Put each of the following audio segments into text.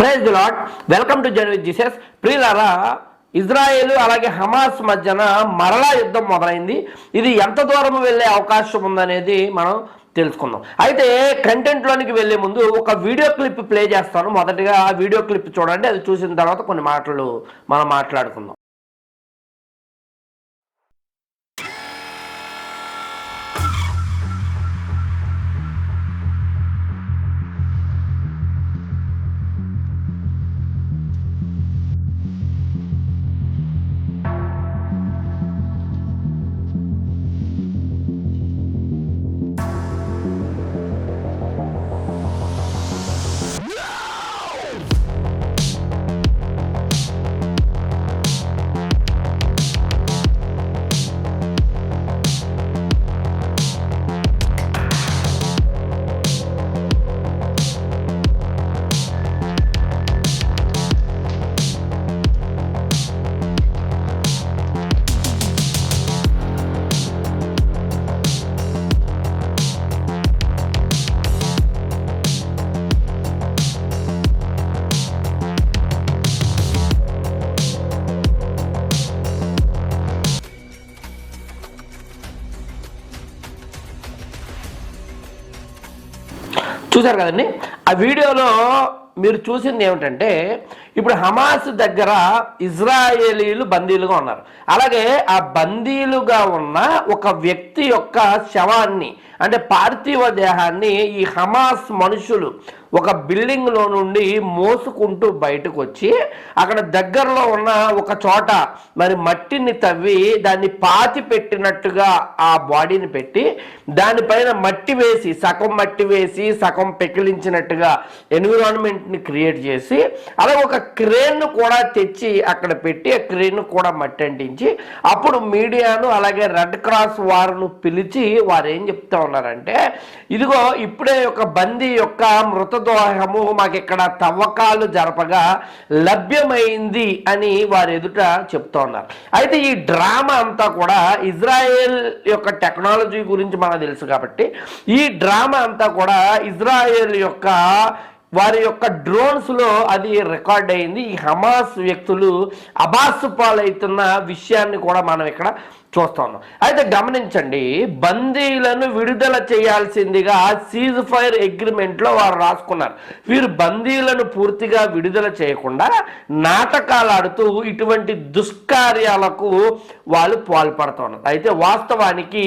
Praise lord welcome to జన్ with Jesus ప్రియులారా Israel అలాగే హమాస్ మధ్యన మరలా యుద్ధం మొదలైంది. ఇది ఎంత దూరం వెళ్ళే అవకాశం ఉందనేది మనం తెలుసుకుందాం. అయితే కంటెంట్లోనికి వెళ్ళే ముందు ఒక వీడియో క్లిప్ ప్లే చేస్తాను. మొదటిగా ఆ వీడియో క్లిప్ చూడండి. అది చూసిన తర్వాత కొన్ని మాటలు మనం మాట్లాడుకుందాం. చూశారు కదండి? ఆ వీడియోలో మీరు చూసింది ఏమిటంటే ఇప్పుడు హమాస్ దగ్గర ఇజ్రాయేలీలు బందీలుగా ఉన్నారు. అలాగే ఆ బందీలుగా ఉన్న ఒక వ్యక్తి యొక్క శవాన్ని అంటే పార్థివ దేహాన్ని ఈ హమాస్ మనుషులు ఒక బిల్డింగ్లో నుండి మోసుకుంటూ బయటకు వచ్చి అక్కడ దగ్గరలో ఉన్న ఒక చోట మరి మట్టిని తవ్వి దాన్ని పాతి పెట్టినట్టుగా ఆ బాడీని పెట్టి దానిపైన మట్టి వేసి సగం మట్టి వేసి సగం పెకిలించినట్టుగా ఎన్విరాన్మెంట్ని క్రియేట్ చేసి అలాగే ఒక క్రేన్ను కూడా తెచ్చి అక్కడ పెట్టి ఆ క్రేన్ను కూడా మట్టి అంటించి అప్పుడు మీడియాను అలాగే రెడ్ క్రాస్ వారును పిలిచి వారు ఏం చెప్తా ఉన్నారంటే ఇదిగో ఇప్పుడే ఒక బందీ యొక్క మృత మాకు ఇక్కడ తవ్వకాలు జరపగా లభ్యమైంది అని వారు ఎదుట చెప్తా ఉన్నారు. అయితే ఈ డ్రామా అంతా కూడా ఇజ్రాయెల్ యొక్క టెక్నాలజీ గురించి మనకు తెలుసు కాబట్టి ఈ డ్రామా అంతా కూడా ఇజ్రాయెల్ యొక్క వారి యొక్క డ్రోన్స్లో అది రికార్డ్ అయింది. ఈ హమాస్ వ్యక్తులు అబాసు పాలవుతున్న విషయాన్ని కూడా మనం ఇక్కడ చూస్తా ఉన్నాం అయితే గమనించండి బందీలను విడుదల చేయాల్సిందిగా సీజ్ ఫైర్ అగ్రిమెంట్లో వారు రాసుకున్నారు. వీరు బందీలను పూర్తిగా విడుదల చేయకుండా నాటకాలు ఆడుతూ ఇటువంటి దుష్కార్యాలకు వాళ్ళు పాల్పడుతున్నారు. అయితే వాస్తవానికి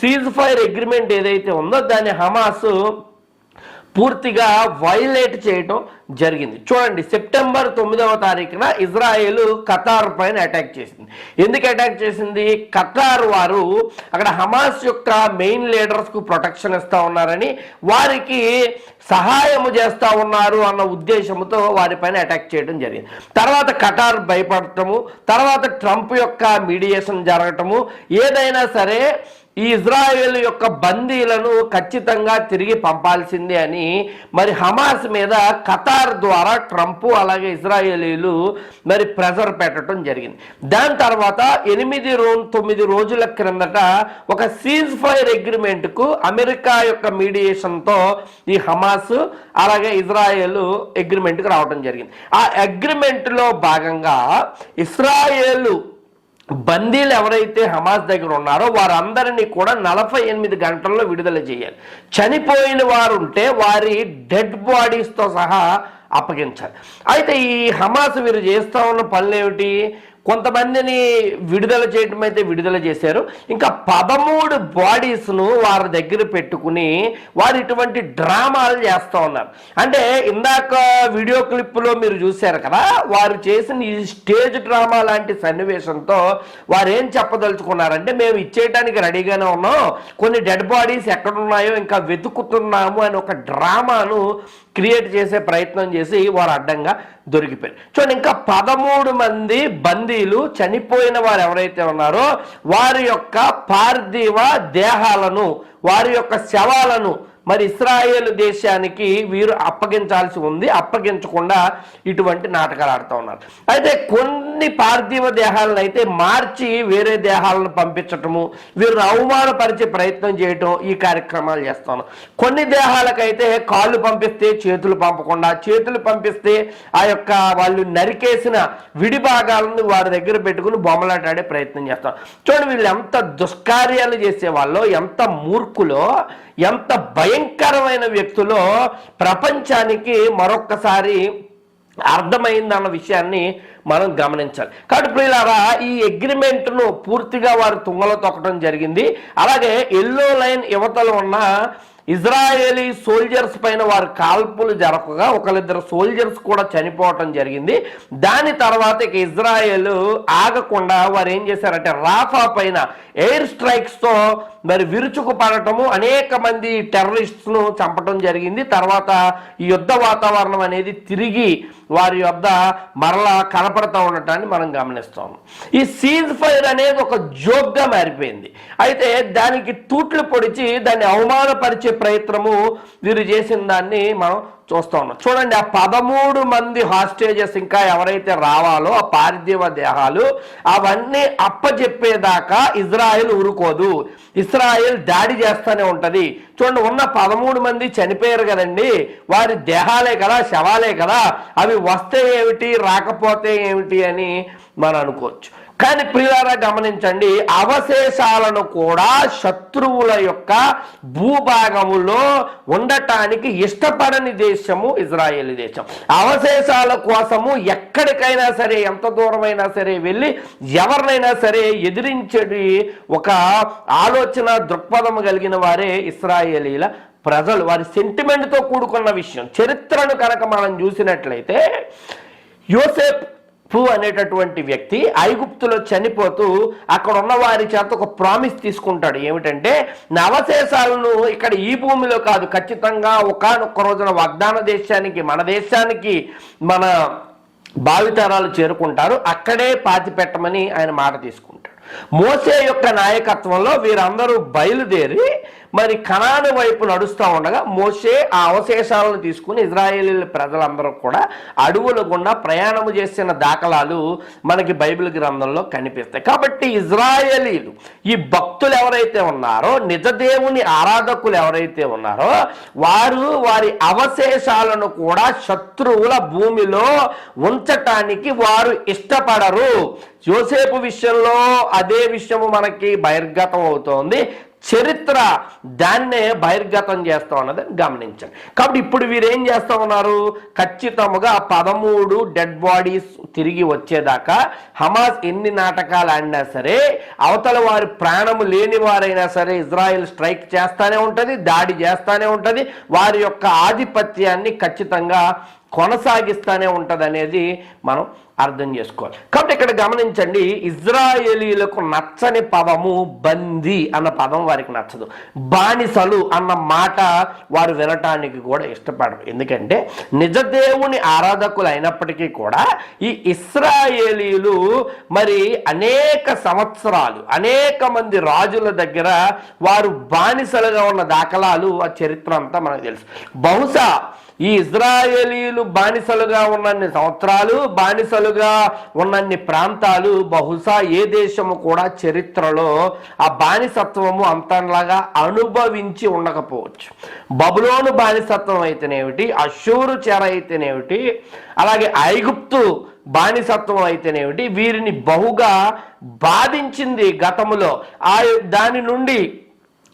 సీజ్ ఫైర్ అగ్రిమెంట్ ఏదైతే ఉందో దాన్ని హమాసు పూర్తిగా వైలేట్ చేయటం జరిగింది. చూడండి సెప్టెంబర్ తొమ్మిదవ తారీఖున ఇజ్రాయెల్ ఖతార్ పైన అటాక్ చేసింది. ఎందుకు అటాక్ చేసింది? ఖతార్ వారు అక్కడ హమాస్ యొక్క మెయిన్ లీడర్స్కు ప్రొటెక్షన్ ఇస్తా ఉన్నారని వారికి సహాయము చేస్తా ఉన్నారు అన్న ఉద్దేశంతో వారిపైన అటాక్ చేయడం జరిగింది. తర్వాత ఖటార్ భయపడటము తర్వాత ట్రంప్ యొక్క మీడియేషన్ జరగటము ఏదైనా సరే ఈ ఇజ్రాయెల్ యొక్క బందీలను ఖచ్చితంగా తిరిగి పంపాల్సిందే అని మరి హమాస్ మీద ఖతార్ ద్వారా ట్రంప్ అలాగే ఇజ్రాయేలీలు మరి ప్రెజర్ పెట్టడం జరిగింది. దాని తర్వాత ఎనిమిది రో తొమ్మిది రోజుల క్రిందట ఒక సీజ్ ఫైర్ అగ్రిమెంట్కు అమెరికా యొక్క మీడియేషన్తో ఈ హమాస్ అలాగే ఇజ్రాయెల్ అగ్రిమెంట్కి రావడం జరిగింది. ఆ అగ్రిమెంట్లో భాగంగా ఇస్రాయేలు బందీలు ఎవరైతే హమాస్ దగ్గర ఉన్నారో వారందరినీ కూడా నలభై ఎనిమిది గంటల్లో విడుదల చేయాలి. చనిపోయిన వారు ఉంటే వారి డెడ్ బాడీస్తో సహా అప్పగించాలి. అయితే ఈ హమాస్ వీరు చేస్తూ ఉన్న పనులు ఏమిటి కొంతమందిని విడుదల చేయటం అయితే విడుదల చేశారు. ఇంకా పదమూడు బాడీస్ను వారి దగ్గర పెట్టుకుని వారు ఇటువంటి డ్రామాలు చేస్తూ ఉన్నారు. అంటే ఇందాక వీడియో క్లిప్లో మీరు చూశారు కదా వారు చేసిన ఈ స్టేజ్ డ్రామా లాంటి సన్నివేశంతో వారు ఏం చెప్పదలుచుకున్నారంటే మేము ఇచ్చేయటానికి రెడీగానే ఉన్నాం. కొన్ని డెడ్ బాడీస్ ఎక్కడున్నాయో ఇంకా వెతుకుతున్నాము అని ఒక డ్రామాను క్రియేట్ చేసే ప్రయత్నం చేసి వారు అడ్డంగా దొరికిపోయారు. చూడండి ఇంకా పదమూడు మంది బందీలు చనిపోయిన వారు ఎవరైతే ఉన్నారో వారి యొక్క పార్థివ దేహాలను వారి యొక్క శవాలను మరి ఇస్రాయేల్ దేశానికి వీరు అప్పగించాల్సి ఉంది అప్పగించకుండా ఇటువంటి నాటకాలు ఆడుతూ ఉన్నారు. అయితే కొన్ని పార్థివ దేహాలను అయితే మార్చి వేరే దేహాలను పంపించటము వీరు అవమానపరిచే ప్రయత్నం చేయటం ఈ కార్యక్రమాలు చేస్తాను. కొన్ని దేహాలకైతే కాళ్ళు పంపిస్తే చేతులు పంపకుండా చేతులు పంపిస్తే ఆ యొక్క వాళ్ళు నరికేసిన విడి భాగాలను వారి దగ్గర పెట్టుకుని బొమ్మలాటాడే ప్రయత్నం చేస్తాం చూడండి వీళ్ళు ఎంత దుష్కార్యాలు చేసేవాళ్ళు ఎంత మూర్ఖులో ఎంత భయంకరమైన వ్యక్తులో ప్రపంచానికి మరొక్కసారి అర్థమైందన్న విషయాన్ని మనం గమనించాలి. కాబట్టి ప్రియులారా ఈ అగ్రిమెంట్ను పూర్తిగా వారు తుంగలో తొక్కడం జరిగింది. అలాగే ఎల్లో లైన్ యువతలో ఉన్న ఇజ్రాయేలీ సోల్జర్స్ పైన వారు కాల్పులు జరపగా ఒకరిద్దరు సోల్జర్స్ కూడా చనిపోవటం జరిగింది. దాని తర్వాత ఇక ఇజ్రాయేల్ ఆగకుండా వారు ఏం చేశారంటే రాఫా పైన ఎయిర్ స్ట్రైక్స్తో మరి విరుచుకు పడటము అనేక మంది టెర్రరిస్ట్స్ను చంపటం జరిగింది. తర్వాత ఈ యుద్ధ వాతావరణం అనేది తిరిగి వారి యొద్ద మరలా కనపడతా ఉండటాన్ని మనం గమనిస్తాము. ఈ సీజ్ ఫైర్ అనేది ఒక జోక్గా మారిపోయింది. అయితే దానికి తూట్లు పొడిచి దాన్ని అవమానపరిచే ప్రయత్నము వీరు చేసిన దాన్ని మనం చూస్తా ఉన్నాం. చూడండి ఆ పదమూడు మంది హాస్టేజెస్ ఇంకా ఎవరైతే రావాలో ఆ పార్థివ దేహాలు అవన్నీ అప్పచెప్పేదాకా ఇజ్రాయెల్ ఊరుకోదు. ఇస్రాయెల్ దాడి చేస్తూనే ఉంటుంది. చూడండి ఉన్న పదమూడు మంది చనిపోయారు కదండి. వారి దేహాలే కదా శవాలే కదా. అవి వస్తే ఏమిటి రాకపోతే ఏమిటి అని మనం అనుకోవచ్చు. కానీ ప్రియులారా గమనించండి అవశేషాలను కూడా శత్రువుల యొక్క భూభాగములో ఉండటానికి ఇష్టపడని దేశము ఇజ్రాయేల్ దేశం. అవశేషాల కోసము ఎక్కడికైనా సరే ఎంత దూరమైనా సరే వెళ్ళి ఎవరినైనా సరే ఎదిరించేది ఒక ఆలోచన దృక్పథం కలిగిన వారే ఇస్రాయేలీల ప్రజలు. వారి సెంటిమెంట్తో కూడుకున్న విషయం. చరిత్రను కనుక మనం చూసినట్లయితే యోసేప్ పు అనేటటువంటి వ్యక్తి ఐగుప్తులో చనిపోతూ అక్కడ ఉన్న వారి చేత ఒక ప్రామిస్ తీసుకుంటాడు. ఏమిటంటే నా అవశేషాలను ఇక్కడ ఈ భూమిలో కాదు ఖచ్చితంగా ఒకనొక్క రోజున వాగ్దాన దేశానికి మన దేశానికి మన భావితరాలు చేరుకుంటారు. అక్కడే పాతి పెట్టమని ఆయన మాట తీసుకుంటాడు. మోసే యొక్క నాయకత్వంలో వీరందరూ బయలుదేరి మరి కనాను వైపు నడుస్తూ ఉండగా మోసే ఆ అవశేషాలను తీసుకుని ఇజ్రాయేలీ ప్రజలందరూ కూడా అడవుల గుండా ప్రయాణము చేసిన దాఖలాలు మనకి బైబిల్ గ్రంథంలో కనిపిస్తాయి. కాబట్టి ఇజ్రాయేలీలు ఈ భక్తులు ఎవరైతే ఉన్నారో నిజ దేవుని ఆరాధకులు ఎవరైతే ఉన్నారో వారు వారి అవశేషాలను కూడా శత్రువుల భూమిలో ఉంచటానికి వారు ఇష్టపడరు. యోసేపు విషయంలో అదే విషయము మనకి బహిర్గతం అవుతోంది. చరిత్ర దాన్నే బహిర్గతం చేస్తా ఉన్నది గమనించండి. కాబట్టి ఇప్పుడు వీరు ఏం చేస్తా ఉన్నారు? ఖచ్చితముగా పదమూడు డెడ్ బాడీస్ తిరిగి వచ్చేదాకా హమాస్ ఎన్ని నాటకాలు ఆడినా సరే అవతల వారి ప్రాణము లేని వారైనా సరే ఇజ్రాయెల్ స్ట్రైక్ చేస్తానే ఉంటుంది దాడి చేస్తానే ఉంటుంది వారి యొక్క ఆధిపత్యాన్ని ఖచ్చితంగా కొనసాగిస్తానే ఉంటుంది అనేది మనం అర్థం చేసుకోవాలి. కాబట్టి ఇక్కడ గమనించండి ఇజ్రాయేలీలకు నచ్చని పదము బందీ అన్న పదం వారికి నచ్చదు. బానిసలు అన్న మాట వారు వినటానికి కూడా ఇష్టపడరు. ఎందుకంటే నిజదేవుని ఆరాధకులు అయినప్పటికీ కూడా ఈ ఇస్రాయేలీలు మరి అనేక సంవత్సరాలు అనేక మంది రాజుల దగ్గర వారు బానిసలుగా ఉన్న దాఖలాలు ఆ చరిత్ర అంతా మనకు తెలుసు. బహుశా ఈ ఇజ్రాయేలీలు బానిసలుగా ఉన్నన్ని సంవత్సరాలు బానిసలుగా ఉన్నన్ని ప్రాంతాలు బహుశా ఏ దేశము కూడా చరిత్రలో ఆ బానిసత్వము అంతలాగా అనుభవించి ఉండకపోవచ్చు. బబులోను బానిసత్వం అయితేనేమిటి? అశూరు చెర అయితేనేమిటి? అలాగే ఐగుప్తు బానిసత్వం అయితేనేమిటి? వీరిని బహుగా బాధించింది గతములో. ఆ దాని నుండి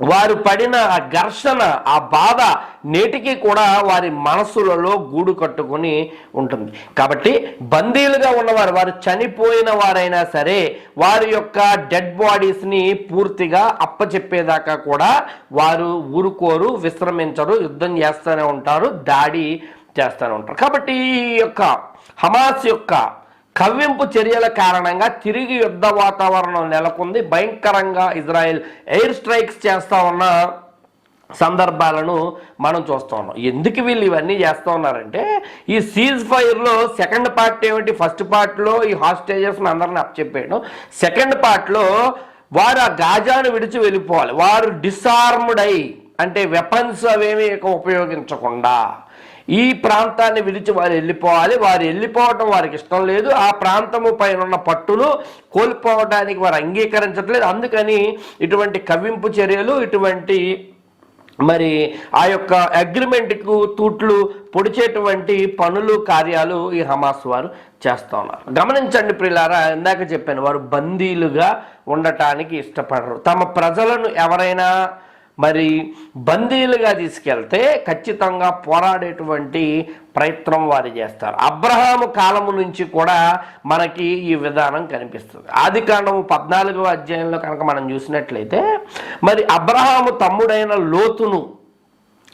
వారు పడిన ఆ ఘర్షణ ఆ బాధ నేటికి కూడా వారి మనస్సులలో గూడు కట్టుకుని ఉంటుంది. కాబట్టి బందీలుగా ఉన్నవారు వారు చనిపోయిన వారైనా సరే వారి యొక్క డెడ్ బాడీస్ని పూర్తిగా అప్పచెప్పేదాకా కూడా వారు ఊరుకోరు విశ్రమించరు యుద్ధం చేస్తూనే ఉంటారు దాడి చేస్తూనే ఉంటారు. కాబట్టి ఈ యొక్క హమాస్ యొక్క కవ్వింపు చర్యల కారణంగా తిరిగి యుద్ధ వాతావరణం నెలకొంది. భయంకరంగా ఇజ్రాయెల్ ఎయిర్ స్ట్రైక్స్ చేస్తా ఉన్న సందర్భాలను మనం చూస్తూ ఉన్నాం. ఎందుకు వీళ్ళు ఇవన్నీ చేస్తూ ఉన్నారంటే ఈ సీజ్ ఫైర్లో సెకండ్ పార్ట్ ఏమిటి? ఫస్ట్ పార్ట్లో ఈ హాస్టేజెస్ని అందరిని అప్పచెప్పేయడం సెకండ్ పార్ట్లో వారు ఆ గాజాను విడిచి వెళ్ళిపోవాలి. వారు డిసార్మ్డ్ అయి అంటే వెపన్స్ అవేమి ఉపయోగించకుండా ఈ ప్రాంతాన్ని విడిచి వారు వెళ్ళిపోవాలి. వారు వెళ్ళిపోవటం వారికి ఇష్టం లేదు. ఆ ప్రాంతము పైన ఉన్న పట్టును కోల్పోవడానికి వారు అంగీకరించట్లేదు. అందుకని ఇటువంటి కవింపు చర్యలు ఇటువంటి మరి ఆ యొక్క అగ్రిమెంట్కు తూట్లు పొడిచేటువంటి పనులు కార్యాలు ఈ హమాస్ వారు చేస్తూ ఉన్నారు. గమనించండి ప్రిలారా ఇందాక చెప్పాను వారు బందీలుగా ఉండటానికి ఇష్టపడరు. తమ ప్రజలను ఎవరైనా మరి బందీలుగా తీసుకెళ్తే ఖచ్చితంగా పోరాడేటువంటి ప్రయత్నం వారు చేస్తారు. అబ్రహాము కాలము నుంచి కూడా మనకి ఈ విధానం కనిపిస్తుంది. ఆది కాండము పద్నాలుగో అధ్యాయంలో కనుక మనం చూసినట్లయితే మరి అబ్రహాము తమ్ముడైన లోతును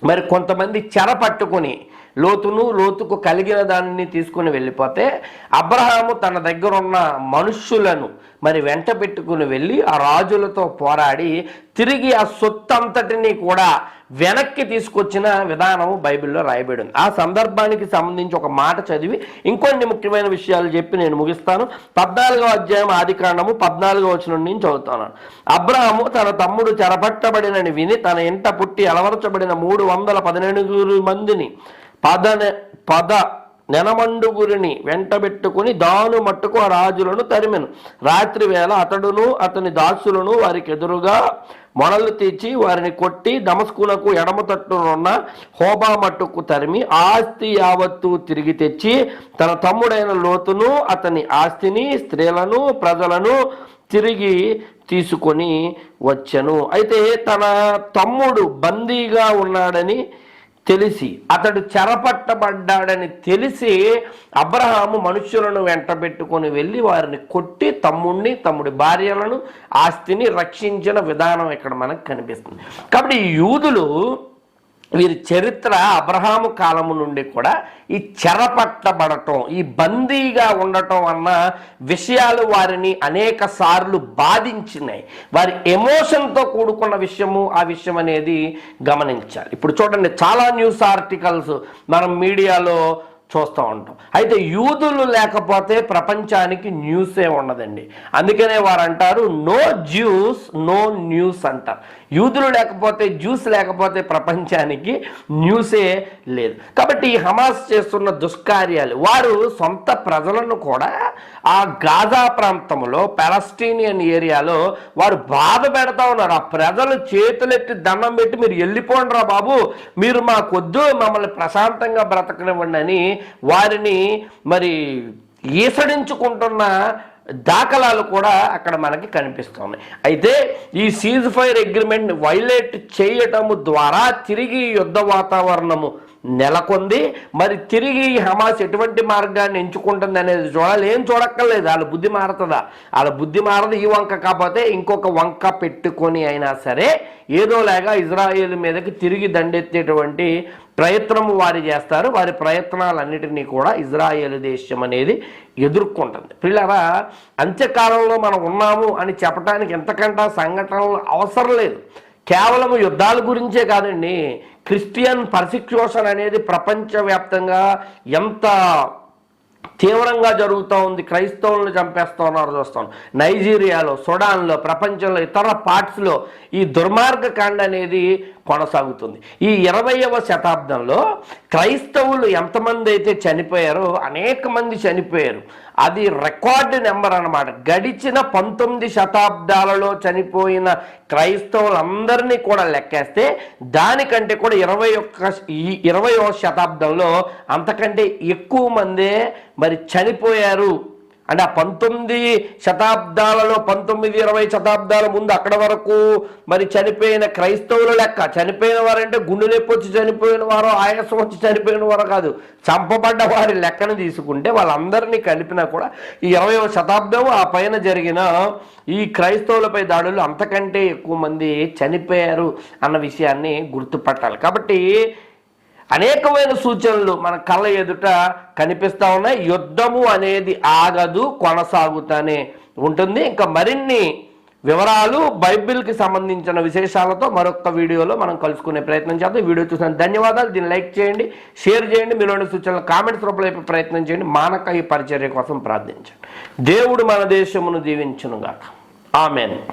మరి కొంతమంది చెర పట్టుకుని లోతును లోతుకు కలిగిన దానిని తీసుకుని వెళ్ళిపోతే అబ్రహాము తన దగ్గర ఉన్న మనుష్యులను మరి వెంట పెట్టుకుని వెళ్ళి ఆ రాజులతో పోరాడి తిరిగి ఆ సొత్తంతటిని కూడా వెనక్కి తీసుకొచ్చిన విధానం బైబిల్లో రాయబడి ఉంది. ఆ సందర్భానికి సంబంధించి ఒక మాట చదివి ఇంకొన్ని ముఖ్యమైన విషయాలు చెప్పి నేను ముగిస్తాను. పద్నాలుగో అధ్యాయం ఆది కాండము పద్నాలుగో వచ్చిన నుంచి చదువుతాను. అబ్రహాము తన తమ్ముడు చెరపట్టబడినని విని తన ఇంట పుట్టి అలవరచబడిన మూడు వందల పదిహేనుగురు మందిని పద పద నెనమండుగురిని వెంటబెట్టుకుని దాను మట్టుకు ఆ రాజులను తరిమెను. రాత్రి వేళ అతడును అతని దాసులను వారికి ఎదురుగా మొనలు తీర్చి వారిని కొట్టి దమస్కులకు ఎడమ తట్టునున్న హోబా మట్టుకు తరిమి ఆస్తి యావత్తు తిరిగి తెచ్చి తన తమ్ముడైన లోతును అతని ఆస్తిని స్త్రీలను ప్రజలను తిరిగి తీసుకొని వచ్చెను. అయితే తన తమ్ముడు బందీగా ఉన్నాడని తెలిసి అతడు చెరపట్టబడ్డాడని తెలిసి అబ్రహాము మనుషులను వెంటబెట్టుకొని వెళ్ళి వారిని కొట్టి తమ్ముడిని తమ్ముడి భార్యలను ఆస్తిని రక్షించిన విధానం ఇక్కడ మనకు కనిపిస్తుంది. కాబట్టి యూదులు వీరి చరిత్ర అబ్రహాము కాలము నుండి కూడా ఈ చెరపట్టబడటం ఈ బందీగా ఉండటం అన్న విషయాలు వారిని అనేక సార్లు బాధించినాయి. వారి ఎమోషన్తో కూడుకున్న విషయము ఆ విషయం అనేది గమనించాలి. ఇప్పుడు చూడండి చాలా న్యూస్ ఆర్టికల్స్ మనం మీడియాలో చూస్తూ ఉంటాం. అయితే యూదులు లేకపోతే ప్రపంచానికి న్యూసే ఉండదండి. అందుకనే వారు అంటారు నో జ్యూస్ నో న్యూస్ అంటారు. యూదులు లేకపోతే జ్యూస్ లేకపోతే ప్రపంచానికి న్యూసే లేదు. కాబట్టి ఈ హమాస్ చేస్తున్న దుష్కార్యాలు వారు సొంత ప్రజలను కూడా ఆ గాజా ప్రాంతంలో పాలస్టీనియన్ ఏరియాలో వారు బాధ పెడతా ఉన్నారు. ఆ ప్రజలు చేతులెత్తి దండం పెట్టి మీరు వెళ్ళిపోండి రా బాబు మీరు మాకొద్దు మమ్మల్ని ప్రశాంతంగా బ్రతకనివ్వండి అని వారిని మరి ఈసడించుకుంటున్న దాఖలాలు కూడా అక్కడ మనకి కనిపిస్తున్నాయి అయితే ఈ సీజ్ ఫైర్ అగ్రిమెంట్ వైలేట్ చేయటము ద్వారా తిరిగి యుద్ధ వాతావరణము నెలకొంది. మరి తిరిగి హమాస్ ఎటువంటి మార్గాన్ని ఎంచుకుంటుంది అనేది చూడాలి. ఏం చూడక్కర్లేదు. వాళ్ళ బుద్ధి మారుతుందా? వాళ్ళ బుద్ధి మారదు ఈ వంక కాకపోతే ఇంకొక వంక పెట్టుకొని అయినా సరే ఏదోలాగా ఇజ్రాయేల్ మీదకి తిరిగి దండెత్తేటువంటి ప్రయత్నం వారు చేస్తారు వారి ప్రయత్నాలన్నిటినీ కూడా ఇజ్రాయేల్ దేశం అనేది ఎదుర్కొంటుంది. పిల్లరా అంత్యకాలంలో మనం ఉన్నాము అని చెప్పడానికి ఎంతకంటే సంఘటనలు అవసరం లేదు. కేవలం యుద్ధాల గురించే కాదండి క్రిస్టియన్ పర్సిక్యూషన్ అనేది ప్రపంచవ్యాప్తంగా ఎంత తీవ్రంగా జరుగుతూ ఉంది. క్రైస్తవులను చంపేస్తూ ఉన్నారు చూస్తాం నైజీరియాలో సుడాన్లో ప్రపంచంలో ఇతర పార్ట్స్లో ఈ దుర్మార్గకాండ అనేది కొనసాగుతుంది. ఈ ఇరవయవ శతాబ్దంలో క్రైస్తవులు ఎంతమంది అయితే చనిపోయారో అనేక మంది చనిపోయారు. అది రికార్డు నెంబర్ అన్నమాట. గడిచిన పంతొమ్మిది శతాబ్దాలలో చనిపోయిన క్రైస్తవులందరినీ కూడా లెక్కేస్తే దానికంటే కూడా ఇరవై ఒక్క ఈ శతాబ్దంలో అంతకంటే ఎక్కువ మందే మరి చనిపోయారు అంటే ఆ పంతొమ్మిది శతాబ్దాలలో పంతొమ్మిది ఇరవై శతాబ్దాల ముందు అక్కడ వరకు మరి చనిపోయిన క్రైస్తవుల లెక్క చనిపోయిన వారంటే గుండె నొప్పి వచ్చి చనిపోయిన వారు ఆయాసం వచ్చి చనిపోయిన వారు కాదు చంపబడ్డ వారి లెక్కను తీసుకుంటే వాళ్ళందరినీ కలిపినా కూడా ఈ ఇరవైవ శతాబ్దం ఆ పైన జరిగిన ఈ క్రైస్తవులపై దాడులు అంతకంటే ఎక్కువ మంది చనిపోయారు అన్న విషయాన్ని గుర్తుపట్టాలి. కాబట్టి అనేకమైన సూచనలు మన కళ్ళ ఎదుట కనిపిస్తా ఉన్నాయి. యుద్ధము అనేది ఆగదు కొనసాగుతూనే ఉంటుంది. ఇంకా మరిన్ని వివరాలు బైబిల్కి సంబంధించిన విశేషాలతో మరొక వీడియోలో మనం కలుసుకునే ప్రయత్నం చేద్దాం. వీడియో చూసిన ధన్యవాదాలు. దీన్ని లైక్ చేయండి షేర్ చేయండి మీలోని సూచనలు కామెంట్స్ రూపంలో ప్రయత్నం చేయండి. మానక ఈ పరిచర్య కోసం ప్రార్థించండి. దేవుడు మన దేశమును దీవించునుగాక. ఆమెను.